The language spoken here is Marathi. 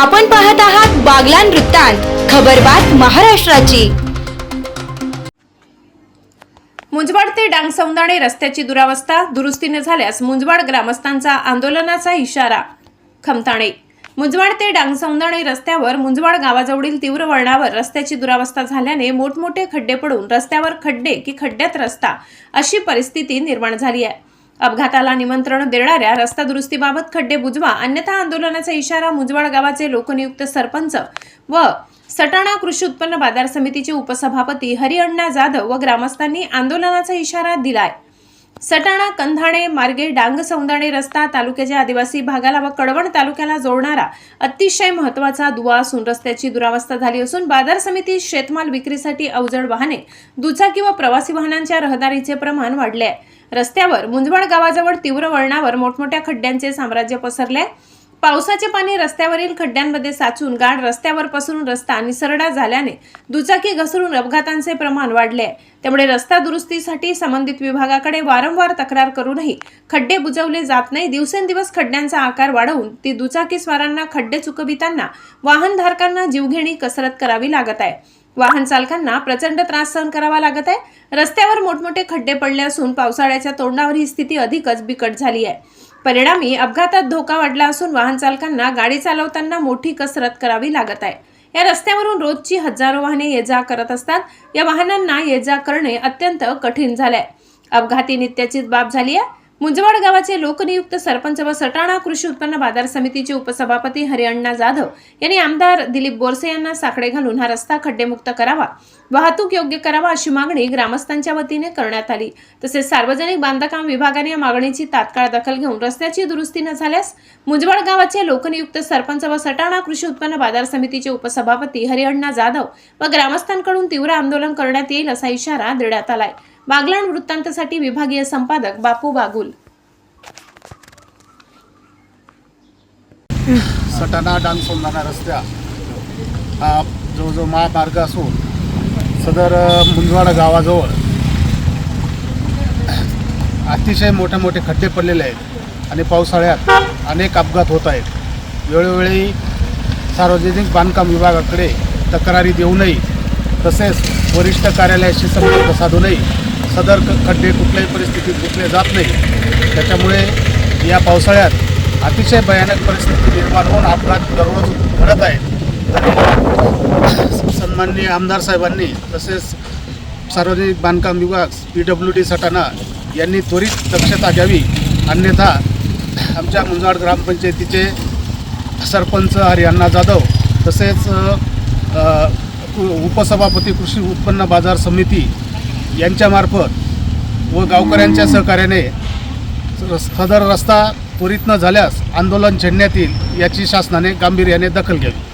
आपण पाहत आहात बागलान वृत्तांत खबरबात महाराष्ट्राची. मुंजवाड ते डांगसौंदाणे रस्त्याची दुरावस्था दुरुस्ती न झाल्यास मुंजवाड ग्रामस्थांचा आंदोलनाचा इशारा. खमताणे. मुंजवाड ते डांगसौंदाणे रस्त्यावर मुंजवाड गावाजवळील तीव्र वळणावर रस्त्याची दुरावस्था झाल्याने मोठमोठे खड्डे पडून रस्त्यावर खड्डे की खड्ड्यात रस्ता अशी परिस्थिती निर्माण झाली आहे. अपघाताला निमंत्रण देणाऱ्या रस्ता दुरुस्तीबाबत खड्डे बुजवा अन्यथा आंदोलनाचा इशारा मुजवाड गावाचे लोकनियुक्त सरपंच व सटाणा कृषी उत्पन्न बाजार समितीचे उपसभापती हरिअण्णा जाधव व ग्रामस्थांनी आंदोलनाचा इशारा दिलाय. सटाणा कंधाणे मार्गे डांग सौंदाणे रस्ता तालुक्याच्या आदिवासी भागाला व कडवण तालुक्याला जोडणारा अतिशय महत्त्वाचा दुवा असून रस्त्याची दुरावस्था झाली असून बाजार समितीत शेतमाल विक्रीसाठी अवजड वाहने दुचाकी व प्रवासी वाहनांच्या रहदारीचे प्रमाण वाढले आहे रस्त्यावर मुंजवड गावाजवळ तीव्र वळणावर मोठमोठ्या खड्ड्यांचे साम्राज्य पसरले आहे. पावसाचे पाणी रस्त्यावरील खड्ड्यांमध्ये साचून गाड रस्त्यावर पसरून रस्ता निसरडा झाल्याने दुचाकी घसरून अपघातांचे प्रमाण वाढले आहे. त्यामुळे रस्ता दुरुस्तीसाठी संबंधित विभागाकडे वारंवार तक्रार करूनही खड्डे बुजवले जात नाही. दिवसेंदिवस खड्ड्यांचा आकार वाढवून ती दुचाकी स्वारांना खड्डे चुकविताना वाहनधारकांना जीवघेणी कसरत करावी लागत आहे. वाहन चालकांना प्रचंड त्रास सहन करावा लागत आहे. रस्त्यावर मोठमोठे खड्डे पडले असून पावसाळ्याच्या तोंडावर ही स्थिती अधिकच बिकट झाली आहे. परिणामी अपघातात धोका वाढला असून वाहन चालकांना गाडी चालवताना मोठी कसरत करावी लागत आहे. या रस्त्यावरून रोजची हजारो वाहने ये जा करत असतात. या वाहनांना ये जा करणे अत्यंत कठीण झालंय. अपघाती नित्याचीच बाब झाली आहे. मुंजवाड गावाचे लोकनियुक्त सरपंच व सटाणा कृषी उत्पन्न बाजार समितीचे उपसभापती हरिअण्णा जाधव यांनी आमदार दिलीप बोरसे यांना साकडे घालून हा रस्ता खड्डेमुक्त करावा वाहतूक योग्य करावा अशी मागणी ग्रामस्थांच्या वतीने करण्यात आली. तसेच सार्वजनिक बांधकाम विभागाने या मागणीची तात्काळ दखल घेऊन रस्त्याची दुरुस्ती न झाल्यास मुंजवाड गावाचे लोकनियुक्त सरपंच व सटाणा कृषी उत्पन्न बाजार समितीचे उपसभापती हरिअण्णा जाधव व ग्रामस्थांकडून तीव्र आंदोलन करण्यात येईल असा इशारा देण्यात आलाय. बागलाण वृत्तांतसाठी विभागीय संपादक बापू बागुल. सटाणा डांग सोमनाना रस्त्या हा जो जो महामार्ग असून सदर मुंजवाडा गावाजवळ अतिशय मोठे मोठे खड्डे पडलेले आहेत आणि पावसाळ्यात अनेक अपघात होत आहेत. वेळोवेळी सार्वजनिक बांधकाम विभागाकडे तक्रारी देऊनही तसेच वरिष्ठ कार्यालयाशी संपर्क साधूनही सदर खड्डे कुठल्याही परिस्थितीत घेतले जात नाही. त्याच्यामुळे या पावसाळ्यात अतिशय भयानक परिस्थिती निर्माण होऊन अपघात दररोज घडत आहेत. सन्माननीय आमदार साहेबांनी तसेच सार्वजनिक बांधकाम विभाग पी डब्ल्यू डी सटाणा यांनी त्वरित दक्षता घ्यावी. अन्यथा आमच्या मुंजाड ग्रामपंचायतीचे सरपंच हरिअण्णा जाधव तसेच उपसभापती कृषी उत्पन्न बाजार समिती यांच्यामार्फत व गावकऱ्यांच्या सहकार्याने सदर रस्ता त्वरित न झाल्यास आंदोलन छेडण्यात येईल याची शासनाने गांभीर्याने दखल घ्यावी.